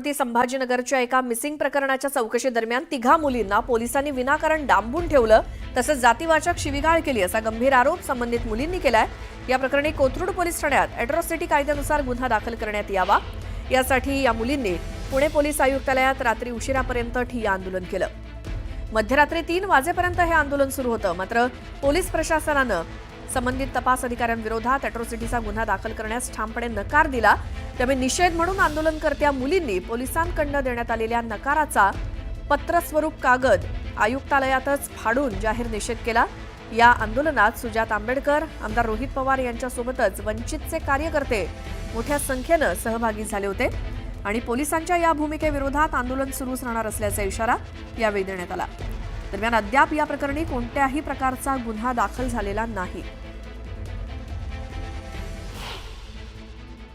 छत्रपती संभाजीनगरच्या एका मिसिंग प्रकरणाच्या चौकशी दरम्यान तिघा मुलींना पोलिसांनी विनाकारण डांबून ठेवलं तसंच जातीवाचक शिवीगाळ केली असा गंभीर आरोप संबंधित मुलींनी केलाय. या प्रकरणी कोथरूड पोलीस ठाण्यात अॅट्रॉसिटी कायद्यानुसार गुन्हा दाखल करण्यात यावा. यासाठी या मुलींनी पुणे पोलीस आयुक्तालयात रात्री उशिरापर्यंत ठिय्या आंदोलन केलं. मध्यरात्री तीन वाजेपर्यंत हे आंदोलन सुरू होतं मात्र पोलीस प्रशासनानं संबंधित तपास अधिकाऱ्यांविरोधात अॅट्रॉसिटीचा गुन्हा दाखल करण्यास ठामपणे नकार दिला. त्यामुळे निषेध म्हणून आंदोलनकर्त्या मुलींनी पोलिसांकडनं देण्यात आलेल्या नकाराचा पत्रस्वरूप कागद आयुक्तालयातच फाडून जाहीर निषेध केला. या आंदोलनात सुजात आंबेडकर आमदार रोहित पवार यांच्यासोबतच वंचितचे कार्यकर्ते मोठ्या संख्येनं सहभागी झाले होते आणि पोलिसांच्या या भूमिकेविरोधात आंदोलन सुरूच राहणार असल्याचा इशारा यावेळी देण्यात आला. दरम्यान अद्याप या प्रकरणी कोणत्याही प्रकारचा गुन्हा दाखल झालेला नाही.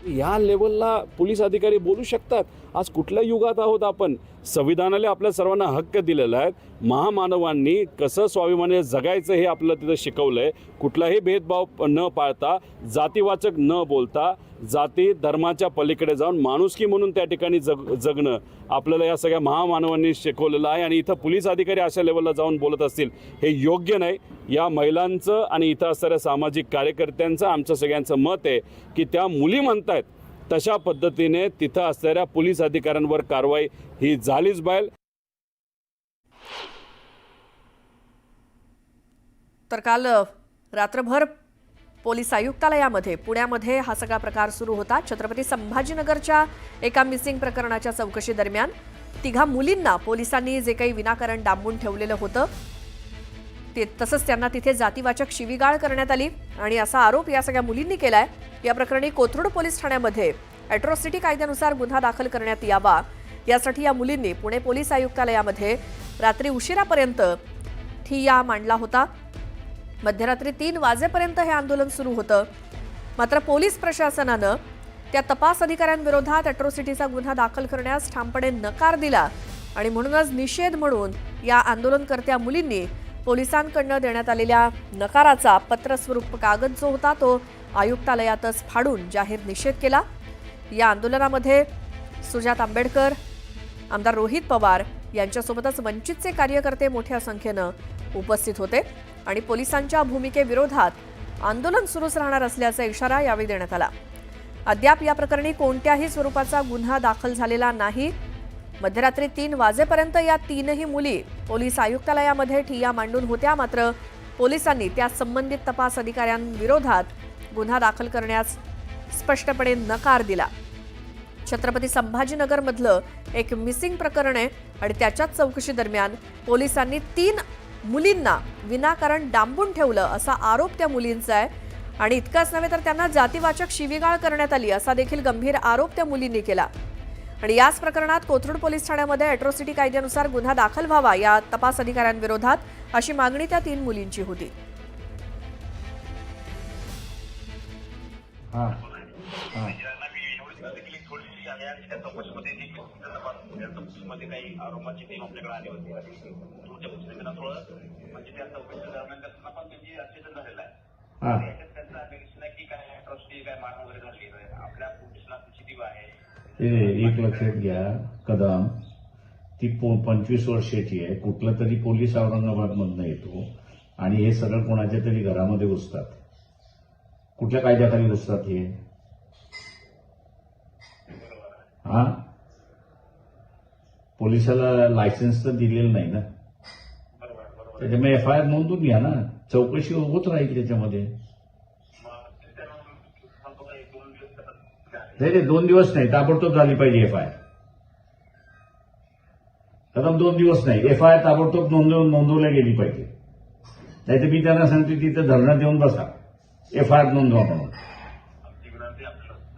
या लेवलला पोलीस अधिकारी बोलू शकतात. आज कुठल्या युगात आहोत आपण? संविधानाला आपल्या सर्वांना हक्क दिलेला आहे. महामानवांनी कसं स्वाभिमानी जगायचं हे आपलं तिथं शिकवलं आहे कुठलाही भेदभाव न पाळता जातीवाचक न बोलता जाती धर्माच्या पलीकडे जाऊन माणुसकी म्हणून त्या ठिकाणी जग जगणं आपल्याला या सगळ्या महामानवांनी शिकवलेलं आहे आणि इथं पोलीस अधिकारी अशा लेवलला जाऊन बोलत असतील हे योग्य नाही. या महिलांचं आणि इथं असणाऱ्या सामाजिक कार्यकर्त्यांचं आमचं सगळ्यांचं मत आहे की त्या मुली म्हणतायत तशा पद्धतीने तिथं असणाऱ्या पोलीस अधिकाऱ्यांवर कारवाई ही झालीच बाहेर तर काल रात्रभर पोलीस आयुक्तालयामध्ये. पुण्यामध्ये हा सगळा प्रकार सुरू होता. छत्रपती संभाजीनगरच्या एका मिसिंग प्रकरणाच्या चौकशी दरम्यान तिघा मुलींना पोलिसांनी जे काही विनाकारण डांबून ठेवलेलं होतं ते तसंच त्यांना तिथे जातीवाचक शिवीगाळ करण्यात आली आणि असा आरोप या सगळ्या मुलींनी केलाय. या प्रकरणी कोथरूड पोलीस ठाण्यामध्ये अॅट्रॉसिटी कायद्यानुसार गुन्हा दाखल करण्यात यावा. यासाठी या मुलींनी पुणे पोलीस आयुक्तालयामध्ये रात्री उशिरापर्यंत ठिय्या मांडला होता. मध्यरात्री तीन वाजेपर्यंत हे आंदोलन सुरू होतं. मात्र पोलीस प्रशासनानं त्या तपास अधिकाऱ्यांविरोधात अॅट्रोसिटीचा गुन्हा दाखल करण्यास ठामपणे नकार दिला आणि म्हणूनच निषेध म्हणून या आंदोलनकर्त्या मुलींनी पोलिसांकडनं देण्यात आलेल्या नकाराचा पत्रस्वरूप कागद जो होता तो आयुक्तालयातच फाडून जाहीर निषेध केला. या आंदोलनामध्ये सुजात आंबेडकर आमदार रोहित पवार यांच्यासोबतच वंचितचे कार्यकर्ते मोठ्या संख्येनं उपस्थित होते. आणि पोलिसांच्या भूमिकेविरोधात आंदोलन सुरूच राहणार असल्याचा इशारा यावेळी देण्यात आला. अद्याप या प्रकरणी कोणत्याही स्वरूपाचा गुन्हा दाखल झालेला नाही. मध्यरात्री तीन वाजेपर्यंत या तीनही मुली पोलीस आयुक्तालयामध्ये ठिय्या मांडून होत्या. मात्र पोलिसांनी त्या संबंधित तपास अधिकाऱ्यांविरोधात गुन्हा दाखल करण्यास स्पष्टपणे नकार दिला. छत्रपती संभाजीनगरमधलं एक मिसिंग प्रकरण आहे आणि त्याच्याच चौकशी दरम्यान पोलिसांनी तीन मुलींना विनाकारण डांबून ठेवलं असा आरोप त्या मुलींचा आहे. आणि इतकाच नव्हे तर त्यांना जातीवाचक शिवीगाळ करण्यात आली असा देखील गंभीर आरोप त्या मुलींनी केला. आणि याच प्रकरणात कोथरूड पोलीस ठाण्यामध्ये अॅट्रॉसिटी कायद्यानुसार गुन्हा दाखल व्हावा या तपास अधिकाऱ्यांविरोधात अशी मागणी त्या तीन मुलींची होती. हां. हां. मध्ये काही आरोपाची टीम आपल्याकडे आली होती. तुमच्या पुस्तकांना थोडं म्हणजे त्या चौकशी दरम्यान त्यांना पण त्यांची अचेतन झालेलं आहे. हां. याच्यात त्यांचं ऍप्लिकेशन आहे की काय अट्रॉसिटी काय वगैरे झाली. आपल्या सीसीटीव्ही आहे. एक लक्षात घ्या. कदम. ती पंचवीस वर्षाची आहे. कुठला तरी पोलीस औरंगाबादमधनं येतो. आणि हे सगळं कोणाच्या तरी घरामध्ये घुसतात. कुठल्या कायद्याखाली घुसतात हे? हा? पोलिसाला लायसन्स तर दिलेलं नाही ना. त्याच्यामुळे एफ आय आर नोंदून घ्या ना. चौकशी होत राहील त्याच्यामध्ये. दोन दिवस नाही नाही दोन दिवस नाही. ताबडतोब झाली पाहिजे एफ आय आर कदम दोन दिवस नाही. एफ आय आर ताबडतोब नोंदवून नोंदवल्या गेली पाहिजे. नाही तर मी त्यांना सांगते तिथं धरणं देऊन बसा. एफ आय आर नोंदवा म्हणून. विनंती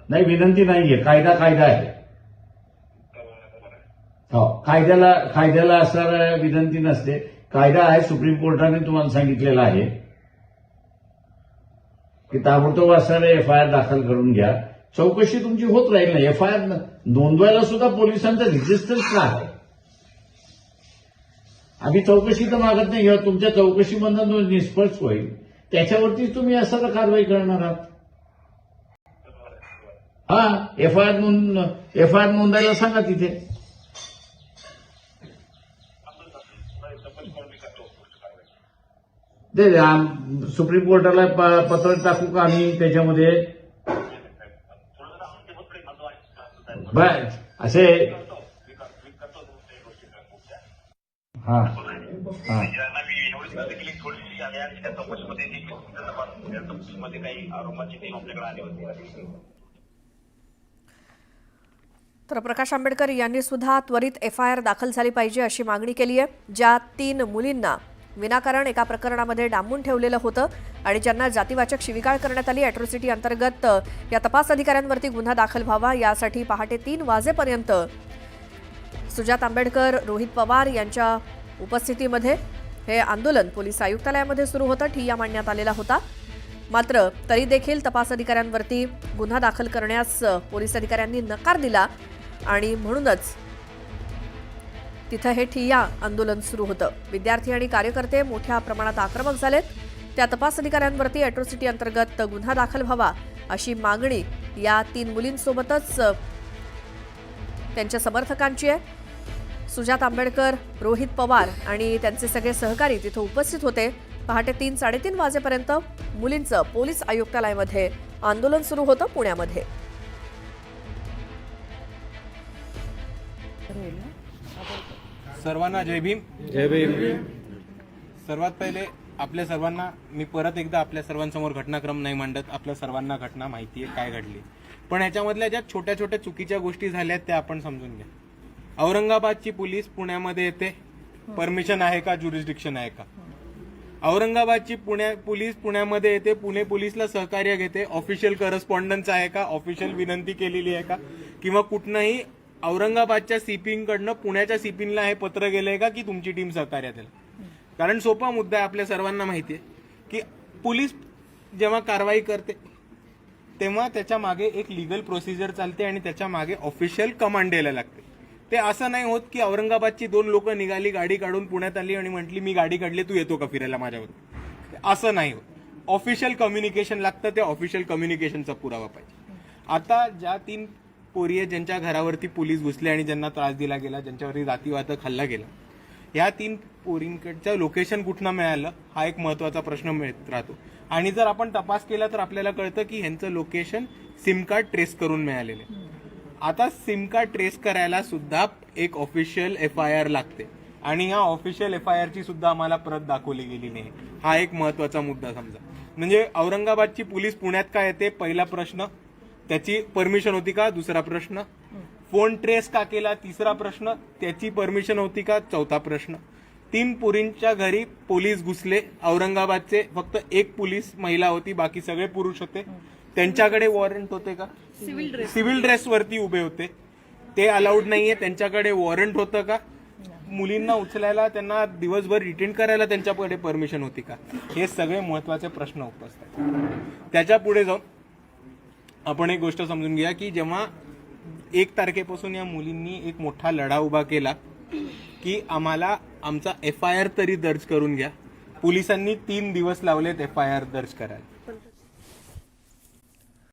नाही विनंती नाहीये कायदा कायदा आहे. हो. कायद्याला कायद्याला असणार विनंती नसते. कायदा आहे सुप्रीम कोर्टाने तुम्हाला सांगितलेला आहे. की ताबडतोब असणारे एफ आय आर दाखल करून घ्या. चौकशी तुमची होत राहील ना. एफ आय आर नोंदवायला सुद्धा पोलिसांचा रजिस्टर्स का आहे. आम्ही चौकशी तर मागत नाही. किंवा तुमच्या चौकशीमधनं जो निष्पक्ष होईल. त्याच्यावरतीच तुम्ही असं कारवाई करणार आहात. हा एफ आय आर नोंद एफ आय आर नोंदायला सांगा तिथे. दे सुप्रीम कोर्टाला पत्र टाकू का आम्ही त्याच्यामध्ये? असे तर प्रकाश आंबेडकर यांनी सुद्धा त्वरित एफ आय आर दाखल झाली पाहिजे अशी मागणी केली आहे ज्या तीन मुलींना विनाकारण एका प्रकरणामध्ये डांबून ठेवलेलं होतं आणि ज्यांना जातीवाचक शिविकाळ करण्यात आली अॅट्रॉसिटी अंतर्गत या तपास अधिकाऱ्यांवरती गुन्हा दाखल व्हावा यासाठी पहाटे तीन वाजेपर्यंत सुजात आंबेडकर रोहित पवार यांच्या उपस्थितीमध्ये हे आंदोलन पोलीस आयुक्तालयामध्ये सुरू होतं ठिय्या मांडण्यात आलेला होता. मात्र तरी देखील तपास अधिकाऱ्यांवरती गुन्हा दाखल करण्यास पोलीस अधिकाऱ्यांनी नकार दिला आणि म्हणूनच तिथं हे ठिय्या आंदोलन सुरू होतं. विद्यार्थी आणि कार्यकर्ते मोठ्या प्रमाणात आक्रमक झालेत. त्या तपास अधिकाऱ्यांवरती अॅट्रॉसिटी अंतर्गत गुन्हा दाखल व्हावा अशी मागणी या तीन मुलींसोबतच त्यांच्या समर्थकांची आहे. सुजात आंबेडकर रोहित पवार आणि त्यांचे सगळे सहकारी तिथं उपस्थित होते. पहाटे तीन साडेतीन वाजेपर्यंत मुलींचं पोलीस आयुक्तालयामध्ये आंदोलन सुरू होतं पुण्यामध्ये. सर्वांना जय भीम. जय भीम. सर्वात पहिले आपल्या सर्वांना मी परत एकदा आपल्या सर्वांसमोर घटनाक्रम नाही मांडत आपल्या सर्वांना घटना माहिती आहे काय घडली. पण याच्यामधल्या ज्या छोट्या छोट्या चुकीच्या गोष्टी झाल्यात त्या आपण समजून घ्या. औरंगाबादची पोलीस पुण्यामध्ये येते. परमिशन आहे का ज्युरिस्डिक्शन आहे का? औरंगाबादची पुण्या पोलीस पुण्यामध्ये येते पुणे पोलीसला सहकार्य घेते. ऑफिशियल करस्पॉन्डन्स आहे का? ऑफिशियल विनंती केलेली आहे का? किंवा कुठनंही औरंगाबादच्या सीपिंगकडनं पुण्याच्या सीपिंगला हे पत्र गेलंय का की तुमची टीम सहकार्यात येईल? कारण सोपा मुद्दा आहे आपल्या सर्वांना माहिती आहे की पोलीस जेव्हा कारवाई करते तेव्हा त्याच्यामागे एक लिगल प्रोसिजर चालते आणि त्याच्यामागे ऑफिशियल कमांड द्यायला लागते. ते असं नाही होत की औरंगाबादची दोन लोक निघाली गाडी काढून पुण्यात आली आणि म्हटली मी गाडी काढली तू येतो का फिरायला माझ्यावर? असं नाही होत. ऑफिशियल कम्युनिकेशन लागतं त्या ऑफिशियल कम्युनिकेशनचा पुरावा पाहिजे. आता ज्या तीन पोरी आहेत ज्यांच्या घरावरती पोलीस घुसले आणि ज्यांना त्रास दिला गेला ज्यांच्यावरती जातीवादक हल्ला गेला. या तीन पोरींकडचं लोकेशन कुठनं मिळालं हा एक महत्त्वाचा प्रश्न मिळत राहतो. आणि जर आपण तपास केला तर आपल्याला कळतं की ह्यांचं लोकेशन सिम कार्ड ट्रेस करून मिळालेलं आहे. आता सिम कार्ड ट्रेस करायला सुद्धा एक ऑफिशियल एफ आय आर लागते. आणि ह्या ऑफिशियल एफ आय आरची सुद्धा आम्हाला प्रत दाखवली गेली नाही. हा एक महत्त्वाचा मुद्दा समजा. म्हणजे औरंगाबादची पोलीस पुण्यात काय येते पहिला प्रश्न. त्याची परमिशन होती का? दुसरा प्रश्न. फोन ट्रेस का केला? तिसरा प्रश्न. त्याची परमिशन होती का? चौथा प्रश्न. तीन पोरींच्या घरी पोलीस घुसले. औरंगाबादचे फक्त एक पोलीस महिला होती. बाकी सगळे पुरुष होते. त्यांच्याकडे वॉरंट होते का? सिव्हिल ड्रेस वरती उभे होते. ते अलाउड नाहीये. त्यांच्याकडे वॉरंट होतं का? मुलींना उचलायला त्यांना दिवसभर रिटेन करायला त्यांच्याकडे परमिशन होती का? हे सगळे महत्त्वाचे प्रश्न उपस्थित त्याच्या पुढे जाऊन आपण एक गोष्ट समजून घ्या की जेव्हा एक तारखेपासून या मुलींनी एक मोठा लढा उभा केला की आम्हाला आमचा एफ आय आर तरी दर्ज करून घ्या. पोलिसांनी तीन दिवस लावलेत एफ आय आर दर्ज करायला.